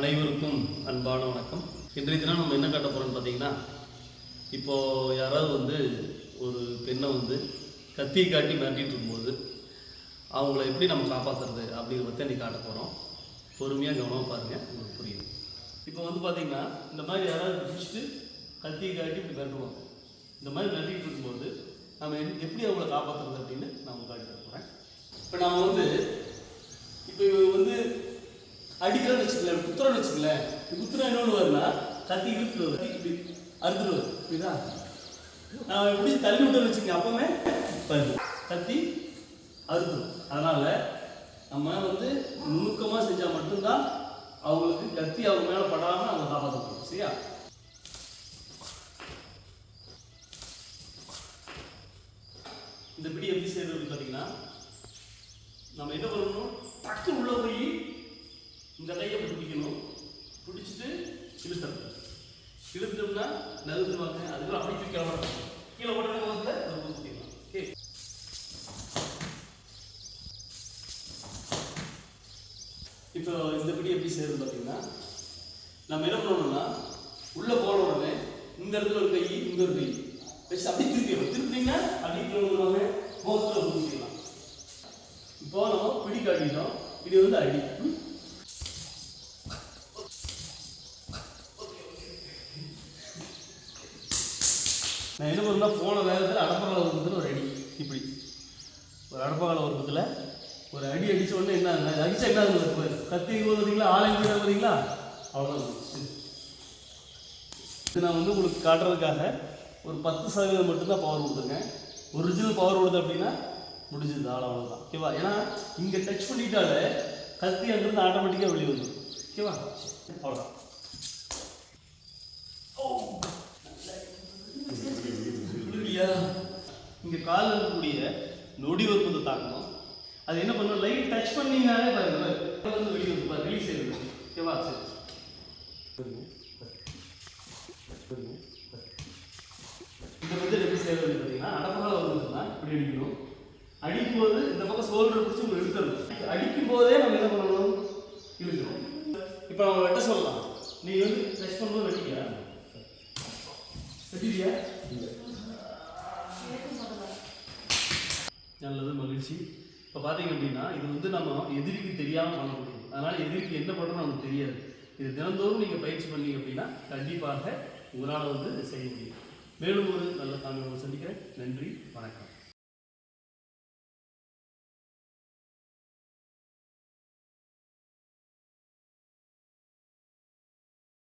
அனைவருக்கும் அன்பான வணக்கம். இன்றைய தினம் நம்ம என்ன காட்ட போகிறோம்னு பார்த்தீங்கன்னா இப்போது யாராவது வந்து ஒரு பெண்ணை வந்து கத்தியை காட்டி மிரட்டிகிட்டு இருக்கும்போது அவங்கள எப்படி நம்ம காப்பாற்றுறது அப்படிங்கிறத பற்றி நீ காட்ட போகிறோம் பொறுமையாக கவனமாக பாருங்கள் உங்களுக்கு புரியும். இப்போ வந்து பார்த்திங்கன்னா இந்த மாதிரி யாராவது பிடிச்சிட்டு கத்தியை காட்டி இப்படி மிரட்டுவாங்க. இந்த மாதிரி மிரட்டிகிட்டு இருக்கும்போது நம்ம எப்படி அவங்கள காப்பாற்றுறது அப்படின்னு நான் உங்களுக்கு போகிறேன் இப்போ நம்ம வந்து இதுன்னு வச்சுக்கல குத்துறோன்னு வச்சுக்கல குத்துறா என்னொன்று வரும்னா கத்தி இழுத்து வரும் இப்படி அறுத்துருவார் புரியுதா? நான் எப்படி தள்ளி விட்டோன்னு வச்சுக்கங்க அப்பவுமே வருது. கத்தி அறுத்துரும். அதனால் நம்ம வந்து நுணுக்கமாக செஞ்சால் மட்டும்தான் அவங்களுக்கு கத்தி அவங்க மேலே படாமல் அவங்க காப்பாற்ற முடியும் சரியா? இந்த பிடி எப்படி செய்யறது பார்த்தீங்கன்னா நம்ம என்ன பண்ணணும்? டக்கு உள்ள போய் இந்த கையை பிடிக்கணும். பிடிச்சிட்டு இழுத்தணும். இழுத்தோம்னா நகர்ந்துருவாங்க அதுக்குள்ள அப்படி தூக்கி கிளம்பணும். கீழே போட்ட வந்து நம்ம ஊற்றிக்கலாம் ஓகே இப்போ இந்த பிடி எப்படி செய்யறது பார்த்தீங்கன்னா நம்ம என்ன பண்ணணும்னா உள்ளே போன உடனே இந்த இடத்துல ஒரு கை இந்த ஒரு கை. வச்சு அப்படி திருப்பிடணும் திருப்பிங்கன்னா அப்படி கிளம்புவாங்க முகத்தில் குத்திக்கலாம் இப்போ நம்ம பிடி காட்டிட்டோம். இது வந்து அடி. நான் என்ன பண்ணா போன வேகத்தில் அடப்பகால உருவத்தில் ஒரு அடி. இப்படி. ஒரு அடப்பகால உருவத்தில் ஒரு அடி அடித்த உடனே என்ன அடிச்சா என்ன ஆகுது கத்தி போது பார்த்தீங்களா ஆலயம் போது பார்த்தீங்களா அவ்வளோதான் இது நான் வந்து உங்களுக்கு காட்டுறதுக்காக ஒரு பத்து சதவீதம் மட்டும்தான் பவர் கொடுத்துருக்கேன். ஒரிஜினல் பவர் கொடுத்து அப்படின்னா முடிஞ்சது. ஆள் அவ்வளோதான் ஓகேவா ஏன்னா இங்கே டச் பண்ணிட்டாலே கத்தி அங்கேருந்து ஆட்டோமேட்டிக்காக வெளியே வந்துடும் ஓகேவா அவ்வளோதான் புரியலையா இங்கே காலில் இருக்கக்கூடிய நொடி உற்பத்தி தாக்கணும். அது என்ன பண்ணும்? லைட் டச் பண்ணீங்கனாலே பாருங்க வந்து வெளியே வந்து பாருங்க ரிலீஸ் ஆயிருக்கு ஓகேவா சரி பாருங்க, பாருங்க, இந்த மெத்தட் எப்படி செய்யறது பார்த்தீங்கன்னா அடப்பகால வந்துருந்தா இப்படி அடிக்கணும். அடிக்கும்போது இந்த பக்கம் சோல்டர் பிடிச்சி உங்களுக்கு இழுக்கணும் அடிக்கும் போதே நம்ம என்ன பண்ணணும்? இழுக்கணும். இப்போ நம்ம வெட்ட சொல்லலாம். நீ வந்து டச் பண்ணும்போது வெட்டிக்கியா வெட்டிட்டியா? பயிற்சி இப்போ பார்த்தீங்க அப்படின்னா இது வந்து நம்ம எதிரிக்கு தெரியாமல் பண்ண முடியும் அதனால் எதிரிக்கு என்ன பண்ணுறோம் நமக்கு தெரியாது. இது தினந்தோறும் நீங்கள் பயிற்சி பண்ணீங்க அப்படின்னா கண்டிப்பாக உங்களால் வந்து செய்ய முடியும். மேலும் ஒரு நல்ல தாங்க சந்திக்கிறேன். நன்றி வணக்கம்.